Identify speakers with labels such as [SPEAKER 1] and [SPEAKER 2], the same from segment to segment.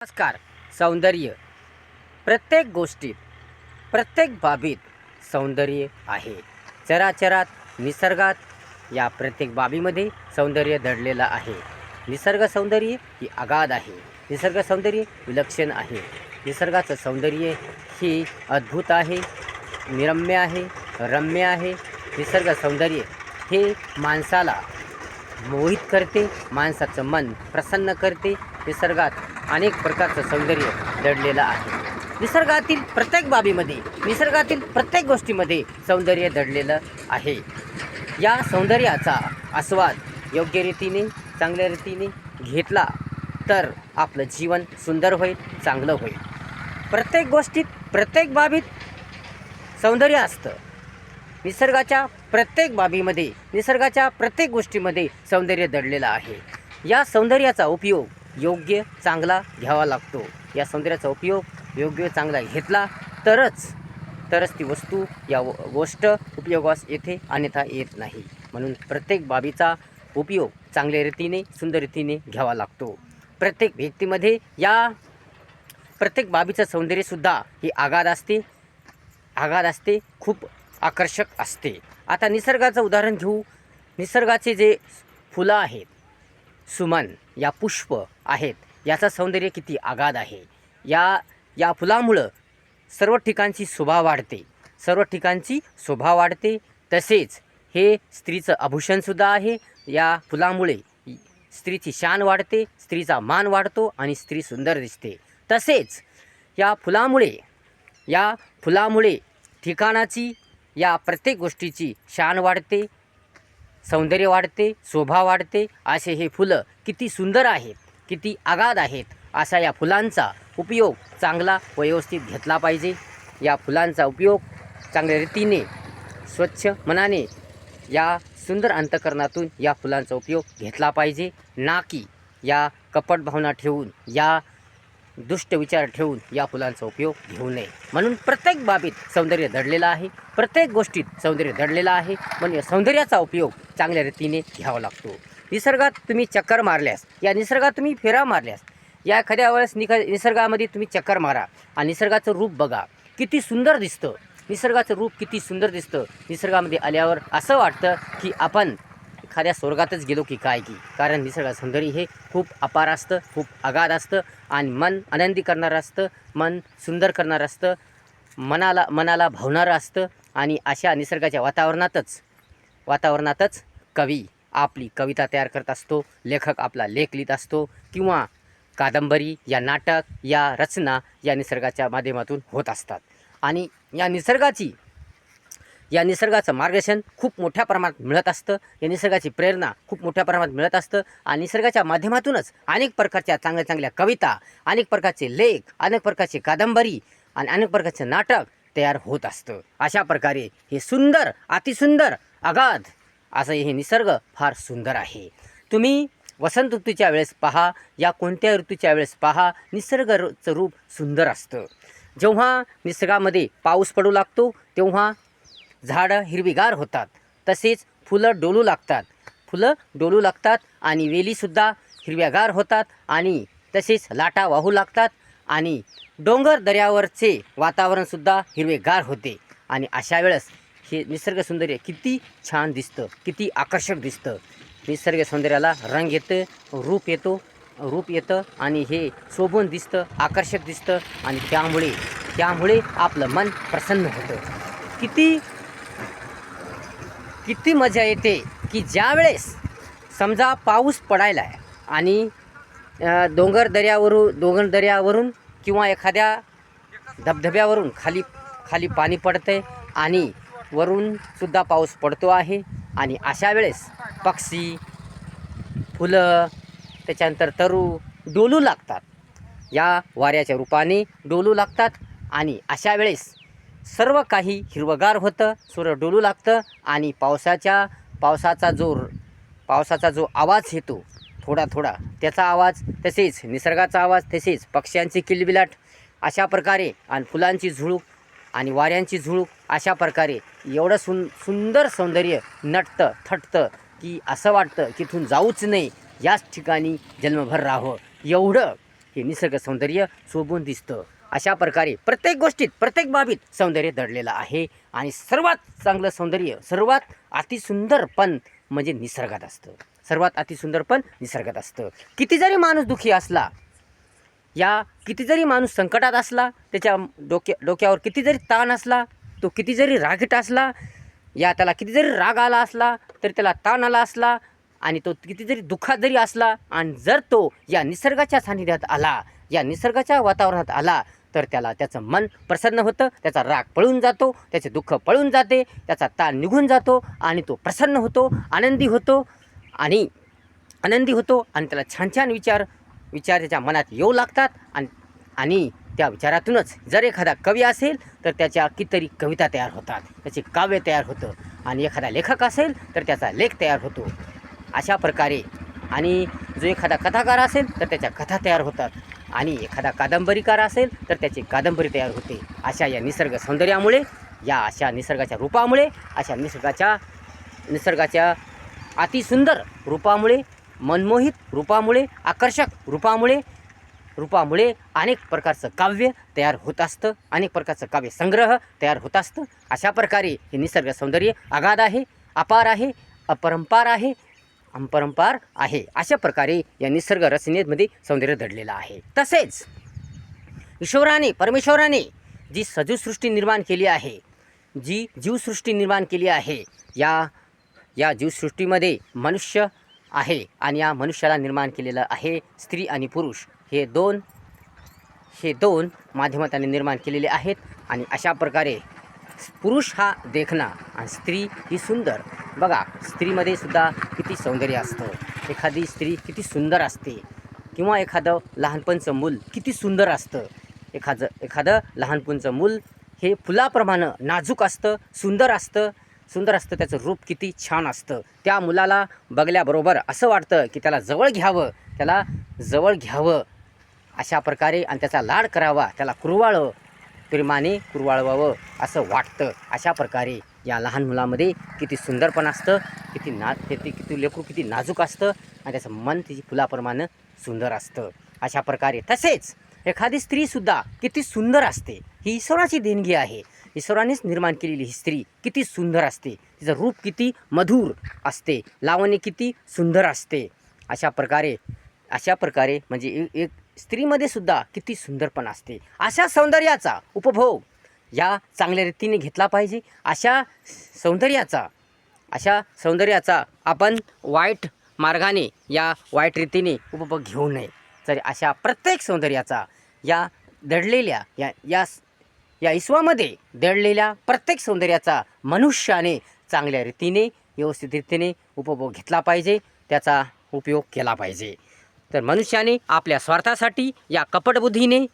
[SPEAKER 1] नमस्कार सौंदर्य. प्रत्येक गोष्टीत प्रत्येक बाबीत सौंदर्य आहे. चराचरात निसर्गात या प्रत्येक बाबीमध्ये सौंदर्य दडलेलं आहे. निसर्ग सौंदर्य ही अगाध आहे. निसर्ग सौंदर्य विलक्षण आहे. निसर्गाचं सौंदर्य ही अद्भुत आहे निरम्य आहे रम्य आहे. निसर्ग सौंदर्य हे माणसाला मोहित करते माणसाचं मन प्रसन्न करते. निसर्गात अनेक प्रकारचं सौंदर्य दडलेलं आहे. निसर्गातील प्रत्येक बाबीमध्ये निसर्गातील प्रत्येक गोष्टीमध्ये सौंदर्य दडलेलं आहे. या सौंदर्याचा आस्वाद योग्य रीतीने चांगल्या रीतीने घेतला तर आपलं जीवन सुंदर होईल चांगलं होईल. प्रत्येक गोष्टीत प्रत्येक बाबीत सौंदर्य असतं. निसर्गाच्या प्रत्येक बाबीमध्ये निसर्गाच्या प्रत्येक गोष्टीमध्ये सौंदर्य दडलेलं आहे. या सौंदर्याचा उपयोग योग्य चांगला घ्यावा लागतो. या सौंदर्याचा उपयोग योग्य चांगला घेतला तरच तरच ती वस्तू या व- गोष्ट उपयोगास येथे अन्यथा येत नाही. म्हणून प्रत्येक बाबीचा उपयोग चांगल्या रीतीने सुंदर रीतीने घ्यावा लागतो. प्रत्येक व्यक्तीमध्ये या प्रत्येक बाबीचं सौंदर्यसुद्धा ही आगाध असते आगाध असते खूप आकर्षक असते. आता निसर्गाचं उदाहरण घेऊ. निसर्गाचे जे फुलं आहेत सुमन या पुष्प आहेत. याचं सौंदर्य किती आगाध आहे? या या फुलामुळं सर्व ठिकाणची शोभा वाढते. सर्व ठिकाणची शोभा वाढते. तसेच हे स्त्रीचं आभूषणसुद्धा आहे. या फुलामुळे स्त्रीची शान वाढते स्त्रीचा मान वाढतो आणि स्त्री सुंदर दिसते. तसेच या फुलामुळे या फुलामुळे ठिकाणाची या प्रत्येक गोष्टीची शान वाढते. सौंदर्य वाढते शोभा वाढते. असे हे फुलं किती सुंदर आहेत किती आगाध आहेत अशा या फुलांचा उपयोग चांगला व्यवस्थित घेतला पाहिजे. या फुलांचा उपयोग चांगल्या रीतीने स्वच्छ मनाने या सुंदर अंतकरणातून या फुलांचा उपयोग घेतला पाहिजे. ना की या कपट भावना ठेवून या दुष्ट विचार ठेवून या फुलांचा उपयोग घेऊ नये. म्हणून प्रत्येक बाबीत सौंदर्य दडलेलं आहे. प्रत्येक गोष्टीत सौंदर्य दडलेलं आहे. म्हणून सौंदर्याचा उपयोग चांगल्या रीतीने घ्यावा लागतो. निसर्गात तुम्ही चक्कर मारल्यास या निसर्गात तुम्ही फेरा मारल्यास या एखाद्या वेळेस निक निसर्गामध्ये तुम्ही चक्कर मारा आणि निसर्गाचं रूप बघा. किती सुंदर दिसतं. निसर्गाचं रूप किती सुंदर दिसतं. निसर्गामध्ये आल्यावर असं वाटतं की आपण एखाद्या स्वर्गातच गेलो की काय की? कारण निसर्ग सौंदर्य हे खूप अपार असतं खूप अगाध असतं आणि मन आनंदी करणारं असतं मन सुंदर करणारं असतं मनाला मनाला भावणारं असतं आणि अशा निसर्गाच्या वातावरणातच वातावरणातच कवी आपली कविता तयार करत असतो लेखक आपला लेख लिहित असतो किंवा कादंबरी या नाटक या रचना या निसर्गाच्या माध्यमातून होत असतात. आणि या निसर्गाची या निसर्गाचं मार्गदर्शन खूप मोठ्या प्रमाणात मिळत असतं. या निसर्गाची प्रेरणा खूप मोठ्या प्रमाणात मिळत असतं. आणि निसर्गाच्या माध्यमातूनच अनेक प्रकारच्या चांगल्या चांगल्या कविता अनेक प्रकारचे लेख अनेक प्रकारची कादंबरी आणि अनेक प्रकारचे नाटक तयार होत असतं. अशा प्रकारे हे सुंदर अतिसुंदर अगाध असं हे निसर्ग फार सुंदर आहे. तुम्ही वसंत ऋतूच्या वेळेस पहा या कोणत्या ऋतूच्या वेळेस पहा निसर्गचं रूप सुंदर असतं. जेव्हा निसर्गामध्ये पाऊस पडू लागतो तेव्हा झाडं हिरवीगार होतात. तसेच फुलं डोलू लागतात. फुलं डोलू लागतात आणि वेलीसुद्धा हिरव्यागार होतात आणि तसेच लाटा वाहू लागतात आणि डोंगर दऱ्यावरचे वातावरणसुद्धा हिरवेगार होते. आणि अशा वेळेस हे निसर्ग सौंदर्य किती छान दिसतं किती आकर्षक दिसतं. निसर्ग सौंदर्याला रंग येतं रूप येतो रूप येतं आणि हे शोभून दिसतं आकर्षक दिसतं आणि त्यामुळे त्यामुळे आपलं मन प्रसन्न होतं. किती किती मजा येते की ज्यावेळेस समजा पाऊस पडायला आहे आणि डोंगर दऱ्यावरून डोंगर दऱ्यावरून किंवा एखाद्या धबधब्यावरून खाली खाली पाणी पडते आणि वरून सुद्धा पाऊस पडतो आहे आणि अशा वेळेस पक्षी फुलं त्याच्यानंतर तरू डोलू लागतात. या वाऱ्याच्या रूपाने डोलू लागतात आणि अशा वेळेस सर्व काही हिरवगार होतं सूर्य डोलू लागतं आणि पावसाच्या पावसाचा जो पावसाचा जो आवाज येतो थोडा थोडा त्याचा आवाज तसेच निसर्गाचा आवाज तसेच पक्ष्यांची किलबिलाट अशा प्रकारे आणि फुलांची झुळूक आणि वाऱ्यांची झुळूक अशा प्रकारे एवढं सुं सुंदर सौंदर्य नटतं थटतं की असं वाटतं की इथून जाऊच नाही याच ठिकाणी जन्मभर राहावं. एवढं हे निसर्ग सौंदर्य शोभून दिसतं. अशा प्रकारे प्रत्येक गोष्टीत प्रत्येक बाबीत सौंदर्य दडलेलं आहे आणि सर्वात चांगलं सौंदर्य सर्वात अतिसुंदर पण म्हणजे निसर्गात असतं. सर्वात अतिसुंदर पण निसर्गात असतं. किती जरी माणूस दुःखी असला या किती जरी माणूस संकटात असला त्याच्या डोक्या डोक्यावर किती जरी ताण असला तो किती जरी रागीट असला या त्याला किती जरी राग आला असला तरी त्याला ताण आला असला आणि तो किती जरी दुःखात जरी असला आणि जर तो या निसर्गाच्या सान्निध्यात आला या निसर्गाच्या वातावरणात आला तर त्याला त्याचं मन प्रसन्न होतं त्याचा राग पळून जातो त्याचे दुःख पळून जाते त्याचा ताण निघून जातो आणि तो प्रसन्न होतो आनंदी होतो आणि आनंदी होतो आणि त्याला छान छान विचार विचार त्याच्या मनात येऊ लागतात आणि आणि त्या विचारातूनच जर एखादा कवी असेल तर त्याच्या कितीतरी कविता तयार होतात त्याचे काव्य तयार होतं आणि एखादा लेखक असेल तर त्याचा लेख तयार होतो. अशा प्रकारे आणि जो एखादा कथाकार असेल तर त्याच्या कथा तयार होतात. आणि एखादा कादंबरीकार असेल तर त्याची कादंबरी तयार होते. अशा या निसर्ग सौंदर्यामुळे या अशा निसर्गाच्या रूपामुळे अशा निसर्गाच्या निसर्गाच्या अतिसुंदर रूपामुळे मनमोहित रूपामुळे आकर्षक रूपामुळे रूपामुळे अनेक प्रकारचं काव्य तयार होत असतं. अनेक प्रकारचं काव्य संग्रह तयार होत असतं. अशा प्रकारे हे निसर्ग सौंदर्य अगाध आहे अपार आहे अपरंपार आहे. अपरंपार आहे. अशा प्रकारे या निसर्ग रचनेमध्ये सौंदर्य दडलेलं आहे. तसेच ईश्वराने परमेश्वराने जी सजीवसृष्टी निर्माण केली आहे जी जीवसृष्टी निर्माण केली आहे या या जीवसृष्टीमध्ये मनुष्य आहे आणि या मनुष्याला निर्माण केलेलं आहे स्त्री आणि पुरुष. हे दोन हे दोन माध्यमात त्याने निर्माण केलेले आहेत आणि अशा प्रकारे पुरुष हा देखणा आणि स्त्री ही सुंदर बघा स्त्रीमध्ये सुद्धा किती सौंदर्य असतं. एखादी स्त्री किती सुंदर असते. किंवा एखादं लहानपणचं मूल किती सुंदर असतं. एखादं एखादं लहानपणचं मूल हे फुलाप्रमाणे नाजूक असतं सुंदर असतं. सुंदर असतं त्याचं रूप किती छान असतं. त्या मुलाला बघल्याबरोबर असं वाटतं की त्याला जवळ घ्यावं त्याला जवळ घ्यावं. अशा प्रकारे आणि त्याचा लाड करावा त्याला कुरवाळं प्रेमाने कुरवाळवावं असं वाटतं. अशा प्रकारे या लहान मुलामध्ये किती सुंदरपण असतं किती ना किती किती लेकरू किती नाजूक असतं आणि त्याचं मन तिची फुलाप्रमाणे सुंदर असतं. अशा प्रकारे तसेच एखादी स्त्रीसुद्धा किती सुंदर असते ही ईश्वराची देणगी आहे. ईश्वरानेच निर्माण केलेली ही स्त्री किती सुंदर असते तिचं रूप किती मधुर असते लावणी किती सुंदर असते. अशा प्रकारे अशा प्रकारे म्हणजे एक स्त्रीमध्ये सुद्धा किती सुंदरपण असते. अशा सौंदर्याचा उपभोग या चांगल्या रीतीने घेतला पाहिजे. अशा सौंदर्याचा अशा सौंदर्याचा आपण वाईट मार्गाने या वाईट रीतीने उपभोग घेऊ नये. तर अशा प्रत्येक सौंदर्याचा या दडलेल्या या या या ईश्वामध्ये दडलेल्या प्रत्येक सौंदर्याचा मनुष्याने चांगल्या रीतीने व्यवस्थित रीतीने उपभोग घेतला पाहिजे. त्याचा उपयोग केला पाहिजे. तर मनुष्याने आपल्या स्वार्थासाठी या कपटबुद्धीने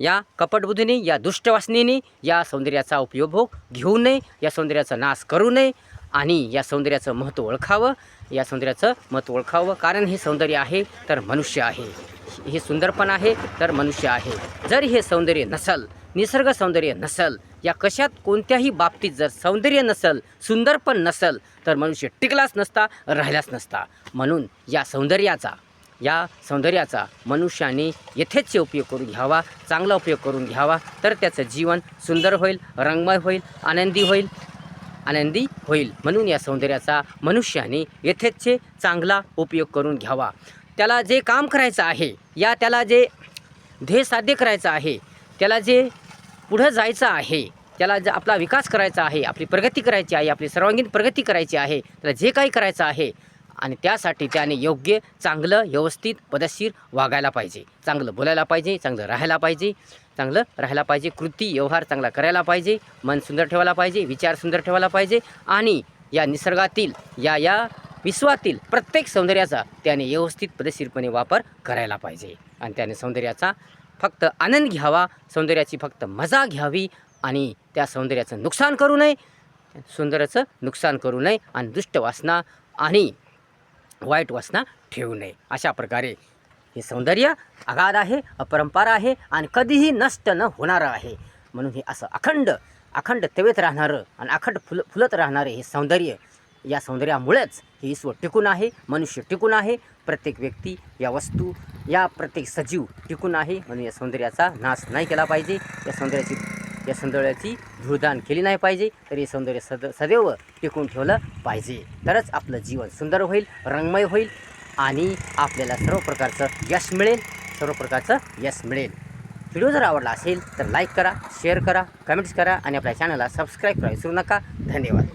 [SPEAKER 1] या कपटबुद्धीने या दुष्टवासनेने या सौंदर्याचा उपयोग घेऊ नये या सौंदर्याचा नाश करू नये आणि या सौंदर्याचं महत्त्व ओळखावं. या सौंदर्याचं महत्त्व ओळखावं कारण हे सौंदर्य आहे तर मनुष्य आहे. हे सुंदरपण आहे तर मनुष्य आहे. जर हे सौंदर्य नसल निसर्ग सौंदर्य नसल या कशात कोणत्याही बाबतीत जर सौंदर्य नसल सुंदरपण नसल तर मनुष्य टिकलाच नसता राहिलाच नसता. म्हणून या सौंदर्याचा या सौंदर्याचा मनुष्याने यथेच उपयोग करून घ्यावा चांगला उपयोग करून घ्यावा. तर त्याचं जीवन सुंदर होईल रंगमय होईल आनंदी होईल आनंदी होईल. म्हणून या सौंदर्याचा मनुष्याने यथेच्छ चांगला उपयोग करून घ्यावा. त्याला जे काम करायचं आहे या त्याला जे ध्येय साध्य करायचं आहे त्याला जे पुढं जायचं आहे त्याला जे आपला विकास करायचा आहे आपली प्रगती करायची आहे आपली सर्वांगीण प्रगती करायची आहे त्याला जे काही करायचं आहे आणि त्यासाठी त्याने योग्य चांगलं व्यवस्थित पदशीर वागायला पाहिजे. चांगलं बोलायला पाहिजे चांगलं राहायला पाहिजे चांगलं राहायला पाहिजे कृती व्यवहार चांगला करायला पाहिजे मन सुंदर ठेवायला पाहिजे विचार सुंदर ठेवायला पाहिजे आणि या निसर्गातील या या विश्वातील प्रत्येक सौंदर्याचा त्याने व्यवस्थित पदशीरपणे वापर करायला पाहिजे. आणि त्याने सौंदर्याचा फक्त आनंद घ्यावा सौंदर्याची फक्त मजा घ्यावी आणि त्या सौंदर्याचं नुकसान करू नये सौंदर्याचं नुकसान करू नये आणि दुष्ट वासना आणि वाईट वासना ठेवू नये. अशा प्रकारे हे सौंदर्य अगाध आहे अपरंपार आहे आणि कधीही नष्ट न होणारं आहे. म्हणून हे असं अखंड अखंड तेवेत राहणारं आणि अखंड फुल फुलत राहणारे हे सौंदर्य या सौंदर्यामुळेच हे ईश्वर टिकून आहे मनुष्य टिकून आहे प्रत्येक व्यक्ती या वस्तू या प्रत्येक सजीव टिकून आहे. म्हणून या सौंदर्याचा नाश नाही केला पाहिजे. या सौंदर्याची या सौंदर्याची धूळदान केली नाही पाहिजे तर हे सौंदर्य सद सदैव टिकून ठेवलं पाहिजे. तरच आपलं जीवन सुंदर होईल रंगमय होईल आणि आपल्याला सर्व प्रकारचं यश मिळेल सर्व प्रकारचं यश मिळेल. व्हिडिओ जर आवडला असेल तर लाईक करा शेअर करा कमेंट्स करा आणि आपल्या चॅनलला सबस्क्राईब करा विसरू नका. धन्यवाद.